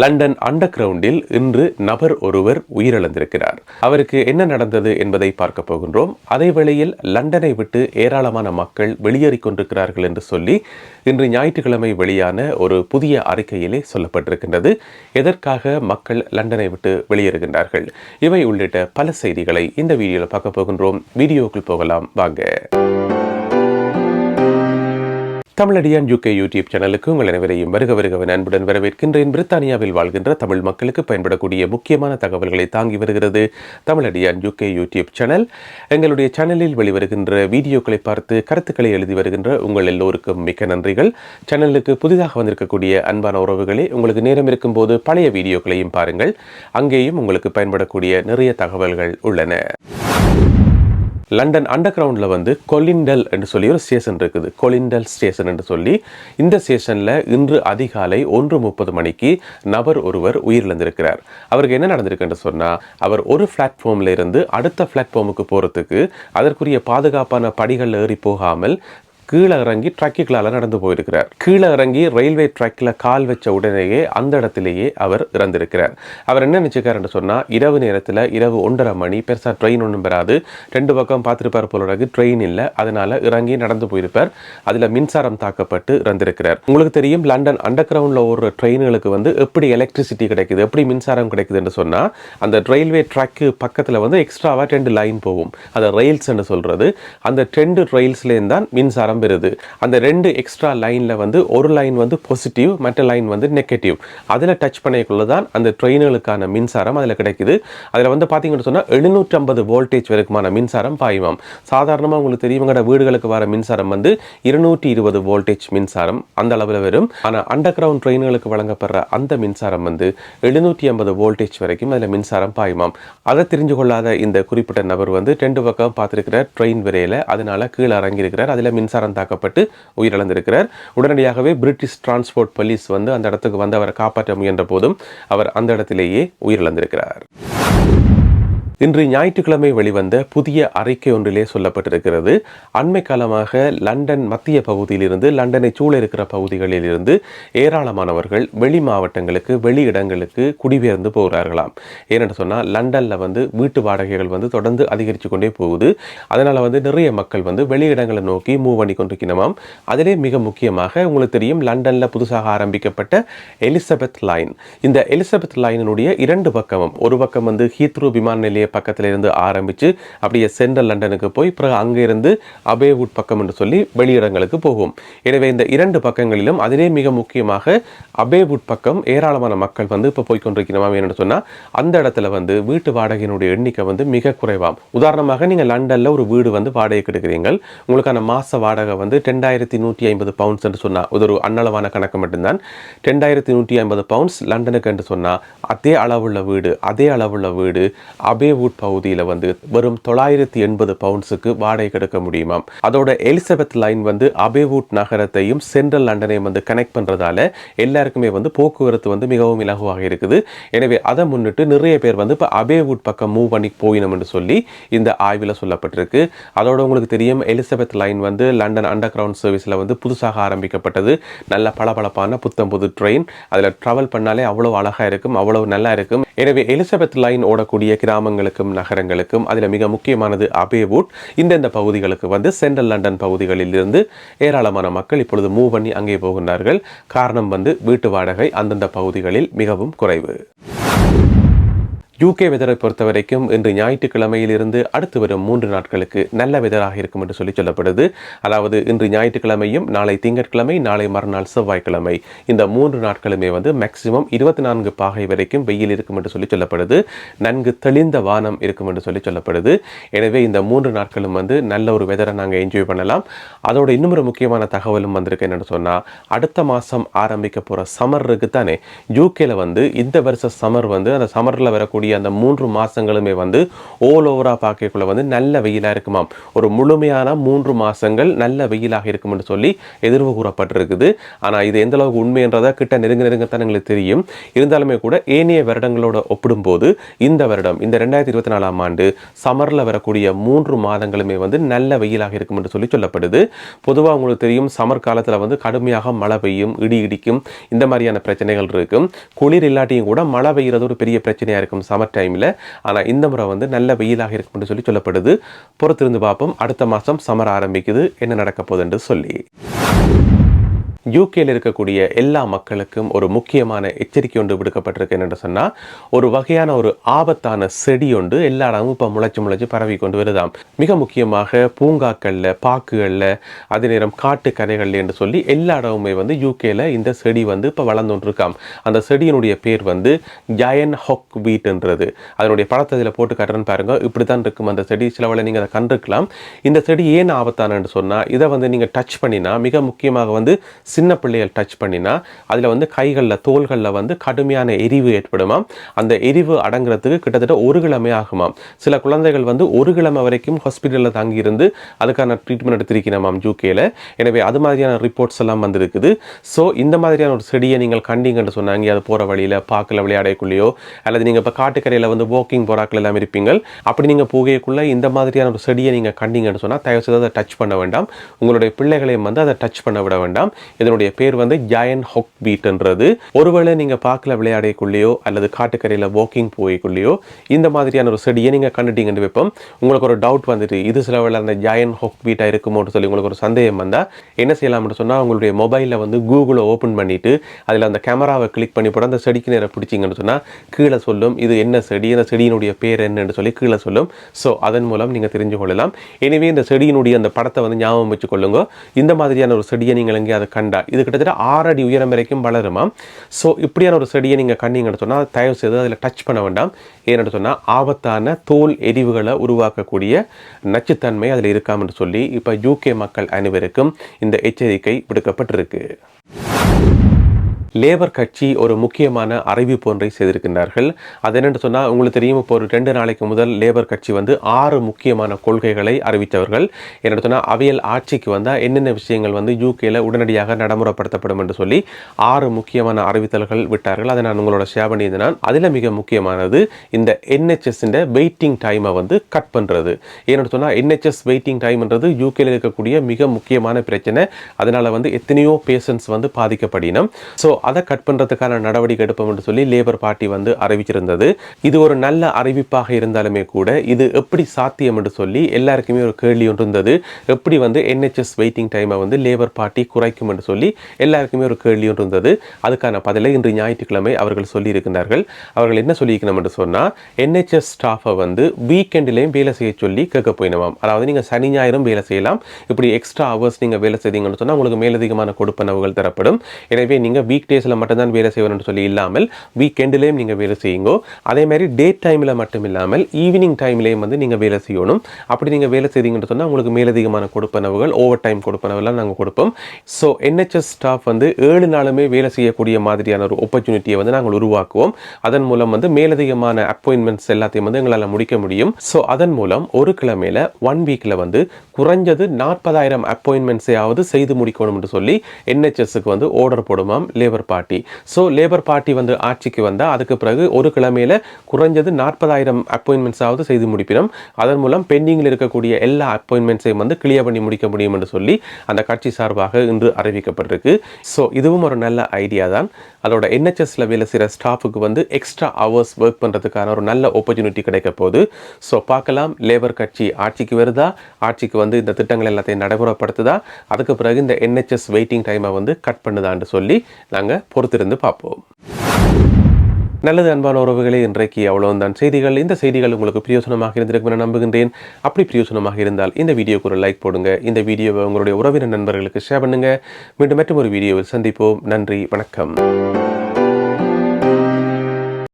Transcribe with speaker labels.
Speaker 1: London under கிரவுண்டில் இன்று நபர் ஒருவர் உயிரிழந்திருக்கிறார். அவருக்கு என்ன நடந்தது என்பதை பார்க்க போகின்றோம். அதே வேளையில் லண்டனை விட்டு ஏராளமான மக்கள் வெளியேறிக் கொண்டிருக்கிறார்கள் என்று சொல்லி இன்று ஞாயிற்றுக்கிழமை வெளியான ஒரு புதிய அறிக்கையிலே சொல்லப்பட்டிருக்கின்றது. எதற்காக மக்கள் லண்டனை விட்டு வெளியேறுகின்றார்கள்? இவை உள்ளிட்ட பல செய்திகளை இந்த வீடியோவில் பார்க்க போகின்றோம். வீடியோக்குள் போகலாம். வாங்க. தமிழடியான் யூகே யூடியூப் சேனலுக்கு உங்கள் அனைவரையும் வருக வருகவன் அன்புடன் வரவேற்கின்றேன். பிரித்தானியாவில் வாழ்கின்ற தமிழ் மக்களுக்கு பயன்படக்கூடிய முக்கியமான தகவல்களை தாங்கி வருகிறது தமிழடியான் யூகே யூடியூப் சேனல் எங்களுடைய சேனலில் வெளிவருகின்ற வீடியோக்களை பார்த்து கருத்துக்களை எழுதி வருகின்ற உங்கள் எல்லோருக்கும் மிக்க நன்றிகள். சேனலுக்கு புதிதாக வந்திருக்கக்கூடிய அன்பான உறவுகளே உங்களுக்கு நேரம் இருக்கும்போது பழைய வீடியோக்களையும் பாருங்கள். அங்கேயும் உங்களுக்கு பயன்படக்கூடிய நிறைய தகவல்கள் உள்ளன. லண்டன் அண்டர் கிரவுண்டில் வந்து கொலிண்டல் என்று சொல்லி ஒரு ஸ்டேஷன் இருக்குது. கொலிண்டல் ஸ்டேஷன் என்று சொல்லி இந்த ஸ்டேஷனில் இன்று அதிகாலை ஒன்று முப்பது மணிக்கு நபர் ஒருவர் உயிரிழந்திருக்கிறார். அவருக்கு என்ன நடந்திருக்குன்னு சொன்னால் அவர் ஒரு பிளாட்ஃபார்மில் இருந்து அடுத்த பிளாட்ஃபார்முக்கு போகிறதுக்கு அதற்குரிய பாதுகாப்பான படிகளில் ஏறி போகாமல் கீழே இறங்கி ட்ரக்குகளால் நடந்து போயிருக்கிறார். கீழே இறங்கி ரயில்வே ட்ராக்கில் கால் வச்ச உடனேயே அந்த இடத்திலேயே அவர் இறந்திருக்கிறார். அவர் என்ன நினைச்சுக்காருன்னு சொன்னால் இரவு நேரத்தில் இரவு ஒன்றரை மணி பெருசாக ட்ரெயின் ஒன்றும் பெறாது ரெண்டு பக்கம் பார்த்துருப்பார் போல ட்ரெயின் இல்லை. அதனால் இறங்கி நடந்து போயிருப்பார். அதில் மின்சாரம் தாக்கப்பட்டு இறந்திருக்கிறார். உங்களுக்கு தெரியும் லண்டன் அண்டர் கிரவுண்டில் ஒரு ட்ரெயின்களுக்கு வந்து எப்படி எலக்ட்ரிசிட்டி கிடைக்குது எப்படி மின்சாரம் கிடைக்குதுன்னு சொன்னால் அந்த ரயில்வே ட்ராக்கு பக்கத்தில் வந்து எக்ஸ்ட்ராவாக ரெண்டு லைன் போகும். அதை ரயில்ஸ்ன்னு சொல்கிறது அந்த ரெண்டு ரயில்ஸ்லேருந்து தான் மின்சாரம் பெறுது அந்த ரெண்டு எக்ஸ்ட்ரா லைனில் வந்து ஒரு லைன் வந்து பாசிட்டிவ் மற்ற லைன் வந்து நெகட்டிவ் அதில் டச் பண்ணிக்குள்ள தான் அந்த ட்ரெயின்களுக்கான மின்சாரம் அதில் கிடைக்குது. அதில் வந்து பார்த்தீங்கன்னு சொன்னால் எழுநூற்றம்பது வோல்டேஜ் வரைக்குமான மின்சாரம் பாயுமாம். சாதாரணமாக உங்களுக்கு தெரியும் வீடுகளுக்கு வர மின்சாரம் வந்து இருநூற்றி இருபது வோல்டேஜ் மின்சாரம் அந்த அளவில் வரும். ஆனால் அண்டர் கிரவுண்ட் ட்ரெயின்களுக்கு வழங்கப்படுற அந்த மின்சாரம் வந்து எழுநூற்றி ஐம்பது வோல்டேஜ் வரைக்கும் அதில் மின்சாரம் பாயுமாம். அதை தெரிஞ்சு கொள்ளாத இந்த குறிப்பிட்ட நபர் வந்து ரெண்டு பக்கம் பார்த்துருக்கிற ட்ரெயின் விரையில். அதனால கீழே இறங்கியிருக்கிறார். அதில் மின்சாரம் தாக்கப்பட்டு உயிரிழந்திருக்கிறார். உடனடியாகவே பிரிட்டிஷ் டிரான்ஸ்போர்ட் போலீஸ் வந்து அந்த இடத்துக்கு வந்து அவரை காப்பாற்ற முயன்ற போதும் அவர் அந்த இடத்திலேயே உயிரிழந்திருக்கிறார். இன்று ஞாயிற்றுக்கிழமை வெளிவந்த புதிய அறிக்கை ஒன்றிலே சொல்லப்பட்டிருக்கிறது. அண்மை காலமாக லண்டன் மத்திய பகுதியிலிருந்து லண்டனை சூழ இருக்கிற பகுதிகளில் இருந்து ஏராளமானவர்கள் வெளி மாவட்டங்களுக்கு வெளி இடங்களுக்கு குடிபெயர்ந்து போகிறார்களாம். ஏனென்று சொன்னால் லண்டனில் வந்து வீட்டு வாடகைகள் வந்து தொடர்ந்து அதிகரித்து கொண்டே போகுது. அதனால் வந்து நிறைய மக்கள் வந்து வெளி இடங்களை நோக்கி மூவ் பண்ணி கொண்டிருக்கணுமாம் அதிலே மிக முக்கியமாக உங்களுக்கு தெரியும் லண்டனில் புதுசாக ஆரம்பிக்கப்பட்ட எலிசபெத் லைன். இந்த எலிசபெத் லைனினுடைய இரண்டு பக்கமும் ஒரு பக்கம் வந்து ஹீத்ரூ விமான நிலைய பக்கத்தில் இருந்து ஆரம்பித்து அப்படியே சென்ட்ரல் லண்டனுக்கு போய் பிறகு அங்கிருந்து அபேவுட் பக்கம் என்று சொல்லி வெளியிடங்களுக்கு போகும். எனவே இந்த இரண்டு பக்கங்களிலும் அதிலே மிக முக்கியமாக அபேவுட் பக்கம் ஏராளமான மக்கள் வந்து இப்போ போய் கொண்டிருக்கிறோம் என்று சொன்னால் அந்த இடத்துல வந்து வீட்டு வாடகையினுடைய எண்ணிக்கை வந்து மிக குறைவாம். உதாரணமாக நீங்கள் லண்டனில் ஒரு வீடு வந்து வாடகைக்கு எடுக்கிறீங்க உங்களுக்கான மாத வாடகை வந்து ரெண்டாயிரத்தி நூற்றி ஐம்பது பவுண்ட்ஸ் என்று சொன்னால் இது ஒரு அன்னளவான கணக்கு மட்டும்தான். ரெண்டாயிரத்தி நூற்றி ஐம்பது பவுண்ட்ஸ் லண்டனுக்கு என்று சொன்னால் அதே அளவுள்ள வீடு அதே அளவுள்ள வீடு அபேவுட் பகுதியில் வந்து வெறும் தொள்ளாயிரத்தி எண்பது பவுண்ட்ஸுக்கு வாடகை கிடைக்க முடியுமாம் அதோட எலிசபெத் லைன் வந்து அபேவுட் நகரத்தையும் சென்ட்ரல் லண்டனையும் வந்து கனெக்ட் பண்ணுறதால எல்லாருக்குமே வந்து போக்குவரத்து வந்து மிகவும் இலகுவாக இருக்குது. எனவே அதை முன்னிட்டு நிறைய பேர் வந்து இப்போ அபேவுட் பக்கம் மூவ் பண்ணி போயினோம் என்று சொல்லி இந்த ஆய்வில் சொல்லப்பட்டிருக்கு. அதோட உங்களுக்கு தெரியும் எலிசபெத் லைன் வந்து லண்டன் அண்டர் கிரவுண்ட் சர்வீஸில் வந்து புதுசாக ஆரம்பிக்கப்பட்டது. நல்ல பளபளப்பான புத்தம் புது ட்ரெயின் அதில் ட்ராவல் பண்ணாலே அவ்வளோ அழகாக இருக்கும் அவ்வளோ நல்லா இருக்கும். எனவே எலிசபெத் லைன் ஓடக்கூடிய கிராமங்களுக்கும் நகரங்களுக்கும் அதில் மிக முக்கியமானது அபேவுட். இந்தந்த பகுதிகளுக்கு வந்து சென்ட்ரல் லண்டன் பகுதிகளில் இருந்து ஏராளமான மக்கள் இப்பொழுது மூவ் பண்ணி அங்கே போகின்றார்கள். காரணம் வந்து வீட்டு வாடகை அந்தந்த பகுதிகளில் மிகவும் குறைவு. யூகே வெதரை பொறுத்த வரைக்கும் இன்று ஞாயிற்றுக்கிழமையிலிருந்து அடுத்து வரும் மூன்று நாட்களுக்கு நல்ல வெதராக இருக்கும் என்று சொல்லி சொல்லப்படுது. அதாவது இன்று ஞாயிற்றுக்கிழமையும் நாளை திங்கட்கிழமை நாளை மறுநாள் செவ்வாய்க்கிழமை. இந்த மூன்று நாட்களுமே வந்து மேக்சிமம் இருபத்தி நான்கு பாகை வரைக்கும் வெயில் இருக்கும் என்று சொல்லி சொல்லப்படுது. நன்கு தெளிந்த வானம் இருக்கும் என்று சொல்லி சொல்லப்படுது. எனவே இந்த மூன்று நாட்களும் வந்து நல்ல ஒரு வெதரை நாங்கள் என்ஜாய் பண்ணலாம். அதோட இன்னும் ஒரு முக்கியமான தகவலும் வந்திருக்கு என்னென்னு சொன்னால் அடுத்த மாதம் ஆரம்பிக்க போகிற சம்மர் தானே யூகேல வந்து இந்த வருஷ சமர் வந்து அந்த சமரில் வரக்கூடிய வரக்கூடிய அந்த மூன்று மாதங்களுமே வந்து ஓல் ஓவராக பார்க்கக்குள்ள வந்து நல்ல வெயிலாக இருக்குமாம். ஒரு முழுமையான மூன்று மாதங்கள் நல்ல வெயிலாக இருக்கும்னு சொல்லி எதிர்வு கூறப்பட்டிருக்குது. ஆனால் இது எந்த அளவுக்கு உண்மைன்றதை கிட்ட நெருங்க நெருங்கத்தான் எங்களுக்கு தெரியும். இருந்தாலுமே கூட ஏனைய வருடங்களோட ஒப்பிடும்போது இந்த வருடம் இந்த ரெண்டாயிரத்தி இருபத்தி நாலாம் ஆண்டு சமரில் வரக்கூடிய மூன்று மாதங்களுமே வந்து நல்ல வெயிலாக இருக்கும் என்று சொல்லி சொல்லப்படுது. பொதுவாக உங்களுக்கு தெரியும் சமர் காலத்தில் வந்து கடுமையாக மழை பெய்யும் இடி இடிக்கும் இந்த மாதிரியான பிரச்சனைகள் இருக்கும். குளிர் இல்லாட்டியும் கூட மழை பெய்கிறது ஒரு பெரிய பிரச்சனையாக இருக்கும். சம்மர் டைமில் ஆனால் இந்த முறை வந்து நல்ல வெயிலாக இருக்கும் என்று சொல்லி சொல்லப்படுது. பொறுத்திருந்து பார்ப்போம். அடுத்த மாதம் சம்மர் ஆரம்பிக்குது. என்ன நடக்க போகுது என்று சொல்லி. யூகேயில் இருக்கக்கூடிய எல்லா மக்களுக்கும் ஒரு முக்கியமான எச்சரிக்கை ஒன்று விடுக்கப்பட்டிருக்கு என்னென்னு சொன்னால் ஒரு வகையான ஒரு ஆபத்தான செடி ஒன்று எல்லா இடமும் இப்போ முளைச்சு முளைச்சு பரவி கொண்டு வருதாம். மிக முக்கியமாக பூங்காக்களில் பாக்குகளில் அதே நேரம் காட்டு கரைகள் என்று சொல்லி எல்லா இடமுமே வந்து யூகேயில் இந்த செடி வந்து இப்போ வளர்ந்து கொண்டிருக்காம். அந்த செடியினுடைய பேர் வந்து ஜயன் ஹொக் வீட்ன்றது அதனுடைய படத்தை இதில் போட்டு காட்டுறேன்னு பாருங்கள் இப்படி தான் இருக்கும் அந்த செடி. சில நீங்கள் அதை கண்டிருக்கலாம். இந்த செடி ஏன் ஆபத்தானன்னு சொன்னால் இதை வந்து நீங்கள் டச் பண்ணினா மிக முக்கியமாக வந்து சின்ன பிள்ளைகள் டச் பண்ணினா அதில் வந்து கைகளில் தோள்களில் வந்து கடுமையான எரிவு ஏற்படுமாம் அந்த எரிவு அடங்குறதுக்கு கிட்டத்தட்ட ஒரு கிழமை ஆகுமாம். சில குழந்தைகள் வந்து ஒரு கிழமை வரைக்கும் ஹாஸ்பிட்டலில் தங்கியிருந்து அதுக்கான ட்ரீட்மெண்ட் எடுத்திருக்கணுமாம் யூகேல எனவே அது மாதிரியான ரிப்போர்ட்ஸ் எல்லாம் வந்திருக்குது. ஸோ இந்த மாதிரியான ஒரு செடியை நீங்கள் கண்டிங்கன்னு சொன்னாங்க அது போகிற வழியில் பார்க்கல விளையாடக்குள்ளேயோ அல்லது நீங்கள் இப்போ காட்டுக்கரையில் வந்து வாக்கிங் போகிறாக்கள் எல்லாம் இருப்பீங்க அப்படி நீங்கள் போகக்குள்ளே இந்த மாதிரியான ஒரு செடியை நீங்கள் கண்டிங்கன்னு சொன்னால் தயவு செய்து அதை டச் பண்ண வேண்டாம். உங்களுடைய பிள்ளைகளையும் வந்து அதை டச் பண்ண விட வேண்டாம். இதனுடைய பேர் வந்து ஜாயன் ஹொக் பீட்ன்றது ஒருவேளை நீங்கள் பார்க்கல விளையாடக்குள்ளேயோ அல்லது காட்டுக்கரையில் வாக்கிங் போய்க்குள்ளேயோ இந்த மாதிரியான ஒரு செடியை நீங்கள் கண்டுட்டீங்கன்னு வைப்போம். உங்களுக்கு ஒரு டவுட் வந்துட்டு இது சில வேளை அந்த ஜாயன் ஹொக் பீட்டாக இருக்குமோன்னு சொல்லி உங்களுக்கு ஒரு சந்தேகம் வந்தால் என்ன செய்யலாம்னு சொன்னால் உங்களுடைய மொபைலில் வந்து கூகுளை ஓப்பன் பண்ணிவிட்டு அதில் அந்த கேமராவை கிளிக் பண்ணி போட அந்த செடிக்கு நேரம் பிடிச்சிங்கன்னு சொன்னால் கீழே சொல்லும் இது என்ன செடி அந்த செடியினுடைய பேர் என்னன்னு சொல்லி கீழே சொல்லும். ஸோ அதன் மூலம் நீங்கள் தெரிஞ்சு கொள்ளலாம். எனவே இந்த செடியினுடைய அந்த படத்தை வந்து ஞாபகம் வச்சுக்கொள்ளுங்க. இந்த மாதிரியான ஒரு செடியை நீங்கள் எங்கேயாவது கண்டு இது கிட்டத்தட்ட ஆறு அடி உயரம் வரைக்கும் வளருமா ஸோ இப்படியான ஒரு செடியை நீங்கள் கண்ணிங்க சொன்னால் தயவு செய்து அதில் டச் பண்ண வேண்டாம். ஏன்னு சொன்னால் ஆபத்தான தோல் எரிவுகளை உருவாக்கக்கூடிய நச்சுத்தன்மை அதில் இருக்காம்னு சொல்லி இப்போ யூகே மக்கள் அனைவருக்கும் இந்த எச்சரிக்கை விடுக்கப்பட்டிருக்கு. லேபர் கட்சி ஒரு முக்கியமான அறிவிப்பு ஒன்றை செய்திருக்கின்றார்கள். அது என்னென்னு சொன்னால் உங்களுக்கு தெரியும் இப்போ ஒரு ரெண்டு நாளைக்கு முதல் லேபர் கட்சி வந்து ஆறு முக்கியமான கொள்கைகளை அறிவித்தவர்கள். என்னென்னு சொன்னால் அவியல் ஆட்சிக்கு வந்தால் என்னென்ன விஷயங்கள் வந்து யூகேல உடனடியாக நடைமுறைப்படுத்தப்படும் என்று சொல்லி ஆறு முக்கியமான அறிவித்தல்கள் விட்டார்கள். அதை நான் உங்களோட ஷேர் பண்ணியிருந்தேன். அதில் மிக முக்கியமானது இந்த என்ஹெச்எஸ் வெயிட்டிங் டைமை வந்து கட் பண்ணுறது ஏன்னு சொன்னால் என்ஹெச்எஸ் வெயிட்டிங் டைம்ன்றது யூகேல இருக்கக்கூடிய மிக முக்கியமான பிரச்சனை. அதனால் வந்து எத்தனையோ பேஷண்ட்ஸ் வந்து பாதிக்கப்படினோம். ஸோ அதை கட் பண்ணுறதுக்கான நடவடிக்கை எடுப்போம் என்று சொல்லி லேபர் பார்ட்டி வந்து அறிவிச்சிருந்தது. இது ஒரு நல்ல அறிவிப்பாக இருந்தாலுமே கூட இது எப்படி சாத்தியம் என்று சொல்லி எல்லாருக்குமே ஒரு கேள்வி ஒன்று இருந்தது. எப்படி வந்து என்ஹெச்எஸ் வெயிட்டிங் டைமை வந்து லேபர் பார்ட்டி குறைக்கும் என்று சொல்லி எல்லாருக்குமே ஒரு கேள்வி ஒன்று இருந்தது. அதுக்கான பதிலை இன்று ஞாயிற்றுக்கிழமை அவர்கள் சொல்லியிருக்கிறார்கள். அவர்கள் என்ன சொல்லியிருக்கணும் என்று சொன்னால் என்ஹெச்எஸ் ஸ்டாஃபை வந்து வீக்கெண்டிலையும் வேலை செய்ய சொல்லி கேட்க போயினவாம். அதாவது நீங்கள் சனி ஞாயிறும் வேலை செய்யலாம். இப்படி எக்ஸ்ட்ரா ஹவர்ஸ் நீங்கள் வேலை செய்தீங்கன்னு சொன்னால் உங்களுக்கு மேலதிகமான கொடுப்பனவுகள் தரப்படும். எனவே நீங்கள் வீக் டேஸில் மட்டும்தான் வேலை செய்யணும்னு சொல்லி இல்லாமல் வீக்கெண்டுலேயும் நீங்கள் வேலை செய்யுங்கோ. அதே மாதிரி டே டைமில் மட்டும் இல்லாமல் ஈவினிங் டைம்லேயும் வந்து நீங்கள் வேலை செய்யணும். அப்படி நீங்கள் வேலை செய்தீங்கன்னு சொன்னால் உங்களுக்கு மேலதிகமான கொடுப்பனவுகள் ஓவர் டைம் கொடுப்பனவுலாம் நாங்கள் கொடுப்போம் ஸோ என்ஹெச்எஸ் ஸ்டாஃப் வந்து ஏழு நாளுமே வேலை செய்யக்கூடிய மாதிரியான ஒரு ஆப்பர்ச்சுனிட்டியை வந்து நாங்கள் உருவாக்குவோம். அதன் மூலம் வந்து மேலதிகமான அப்பாயின்மெண்ட்ஸ் எல்லாத்தையும் வந்து எங்களால் முடிக்க முடியும். ஸோ அதன் மூலம் ஒரு கிழமையில ஒன் வீக்கில் வந்து குறைஞ்சது நாற்பதாயிரம் அப்பாயின்மெண்ட்ஸையாவது செய்து முடிக்கணும் என்று சொல்லி என்ஹெச்எஸ்க்கு வந்து order போடுமாம் Labour party so Labour party வந்து ஆட்சிக்கு வந்தால் அதுக்கு பிறகு ஒரு கிழமையில குறைஞ்சது நாற்பதாயிரம் அப்பாயின்மெண்ட்ஸாவது செய்து முடிப்பிடும் அதன் மூலம் பெண்டிங்கில் இருக்கக்கூடிய எல்லா அப்பாயின்மெண்ட்ஸையும் வந்து கிளியர் பண்ணி முடிக்க முடியும் என்று சொல்லி அந்த கட்சி சார்பாக இன்று அறிவிக்கப்பட்டிருக்கு. ஸோ இதுவும் ஒரு நல்ல ஐடியா தான். அதோட என்ஹெச்எஸ்ல வேலை செய்கிற ஸ்டாஃபுக்கு வந்து எக்ஸ்ட்ரா ஹவர்ஸ் ஒர்க் பண்ணுறதுக்கான ஒரு நல்ல ஆப்பர்ச்சுனிட்டி கிடைக்க போகுது. ஸோ பார்க்கலாம் லேபர் கட்சி ஆட்சிக்கு வருதா? ஆட்சிக்கு வந்து இந்த திட்டங்கள் எல்லாத்தையும் நடைமுறைப்படுத்துதா? அதுக்கு பிறகு இந்த என்ஹெச்எஸ் வெயிட்டிங் டைமை வந்து கட் பண்ணுதான்னு சொல்லி நாங்கள் பொறுத்திருந்து பார்ப்போம். நல்லது அன்பான உறவுகளே இன்றைக்கு அவ்வளவுதான். செய்திகள் இந்த செய்திகள் உங்களுக்கு பிரியோசனமாக இருந்திருக்கும் என நம்புகின்றேன். அப்படி பிரியோசனமாக இருந்தால் இந்த வீடியோக்கு ஒரு லைக் போடுங்க. இந்த வீடியோவை உங்களுடைய உறவினர் நண்பர்களுக்கு ஷேர் பண்ணுங்க. மீண்டும் மற்றும் ஒரு வீடியோவில் சந்திப்போம். நன்றி வணக்கம்.